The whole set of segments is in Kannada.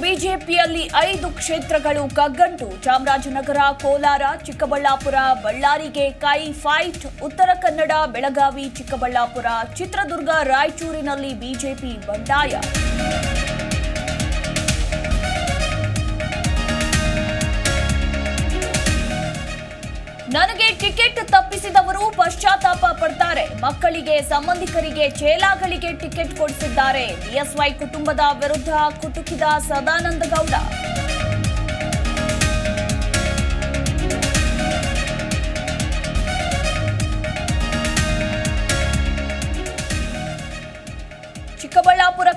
ಬಿಜೆಪಿಯಲ್ಲಿ ಐದು ಕ್ಷೇತ್ರಗಳು ಕಗ್ಗಂಟು. ಚಾಮರಾಜನಗರ, ಕೋಲಾರ, ಚಿಕ್ಕಬಳ್ಳಾಪುರ, ಬಳ್ಳಾರಿಗೆ ಕೈ ಫೈಟ್. ಉತ್ತರ ಕನ್ನಡ, ಬೆಳಗಾವಿ, ಚಿಕ್ಕಬಳ್ಳಾಪುರ, ಚಿತ್ರದುರ್ಗ, ರಾಯಚೂರಿನಲ್ಲಿ ಬಿಜೆಪಿ ಬಂಡಾಯ. ನನಗೆ ಟಿಕೆಟ್ ತಪ್ಪಿಸಿದವರು ಪಶ್ಚಾತ್ತಾಪ ಪಡ್ತಾರೆ. ಮಕ್ಕಳಿಗೆ, ಸಂಬಂಧಿಕರಿಗೆ ಚೇಲಾಗಳಿಗೆ ಟಿಕೆಟ್ ಕೊಡಿಸಿದ್ದಾರೆ. ಬಿಎಸ್ವೈ ಕುಟುಂಬದ ವಿರುದ್ಧ ಕುಟುಕಿದ ಸದಾನಂದ ಗೌಡ.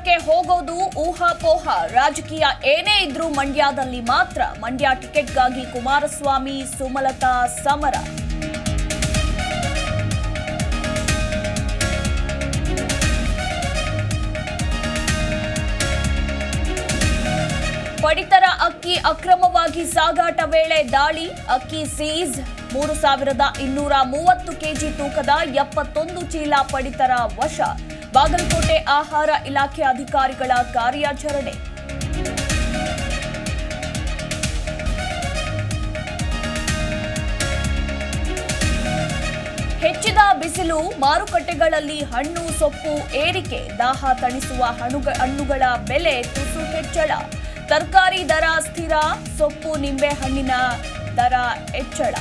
ಚಿಕ್ಕಬಳ್ಳಾಪುರಕ್ಕೆ ಹೋಗೋದು ಊಹಾಪೋಹ. ರಾಜಕೀಯ ಏನೇ ಇದ್ರೂ ಮಂಡ್ಯದಲ್ಲಿ ಮಾತ್ರ. ಮಂಡ್ಯ ಟಿಕೆಟ್ಗಾಗಿ ಕುಮಾರಸ್ವಾಮಿ, ಸುಮಲತಾ, ಸಮರ. ಪಡಿತರ ಅಕ್ಕಿ ಅಕ್ರಮವಾಗಿ ಸಾಗಾಟ ವೇಳೆ ದಾಳಿ. ಅಕ್ಕಿ ಸೀಸ್ ಮೂರು ಸಾವಿರದ ಇನ್ನೂರ ಮೂವತ್ತು ಕೆಜಿ ತೂಕದ ಎಪ್ಪತ್ತೊಂದು ಚೀಲ ಪಡಿತರ ವಶ. ಬಾಗಲಕೋಟೆ ಆಹಾರ ಇಲಾಖೆ ಅಧಿಕಾರಿಗಳ ಕಾರ್ಯಾಚರಣೆ. ಹೆಚ್ಚಿದ ಬಿಸಿಲು, ಮಾರುಕಟ್ಟೆಗಳಲ್ಲಿ ಹಣ್ಣು, ಸೊಪ್ಪು, ಏರಿಕೆ, ದಾಹ ತಣಿಸುವ ಹಣ್ಣುಗಳ ಬೆಲೆ ತುಸು ಹೆಚ್ಚಳ. ತರಕಾರಿ ದರ ಸ್ಥಿರ, ಸೊಪ್ಪು, ನಿಂಬೆ ಹಣ್ಣಿನ ದರ ಹೆಚ್ಚಳ.